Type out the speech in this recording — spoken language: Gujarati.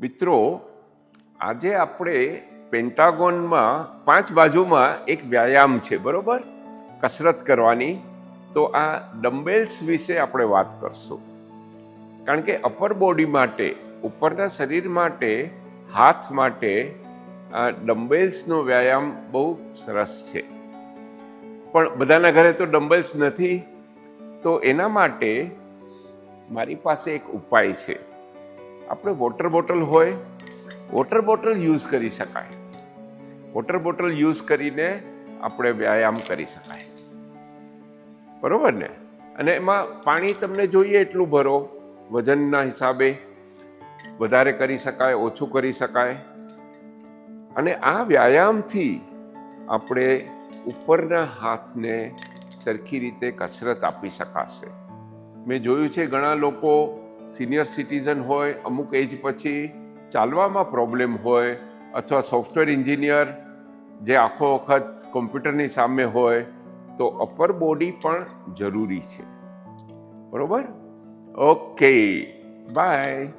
મિત્રો, આજે આપણે પેન્ટાગોનમાં પાંચ બાજુમાં એક વ્યાયામ છે, બરોબર? કસરત કરવાની. તો આ ડમ્બેલ્સ વિશે આપણે વાત કરશું. કારણ કે અપર બોડી માટે, ઉપરના શરીર માટે, હાથ માટે આ ડમ્બેલ્સનો વ્યાયામ બહુ સરસ છે. પણ બધાના ઘરે તો ડમ્બેલ્સ નથી. તો એના માટે મારી પાસે એક ઉપાય છે. આપણે વોટર બોટલ હોય વોટર બોટલ યુઝ કરી શકાય. વોટર બોટલ યુઝ કરીને આપણે વ્યાયામ કરી શકાય. બરાબર ને? અને એમાં પાણી તમને જોઈએ એટલું ભરો. વજનના હિસાબે વધારે કરી શકાય, ઓછું કરી શકાય. અને આ વ્યાયામથી આપણે ઉપરના હાથને સરખી રીતે કસરત આપી શકાશે. મેં જોયું છે ઘણા લોકો સિનિયર સિટીઝન હોય, અમુક એજ પછી ચાલવામાં પ્રોબ્લેમ હોય અથવા સોફ્ટવેર એન્જિનિયર જે આખો વખત કોમ્પ્યુટરની સામે હોય, તો અપર બોડી પણ જરૂરી છે. બરાબર? Okay, bye.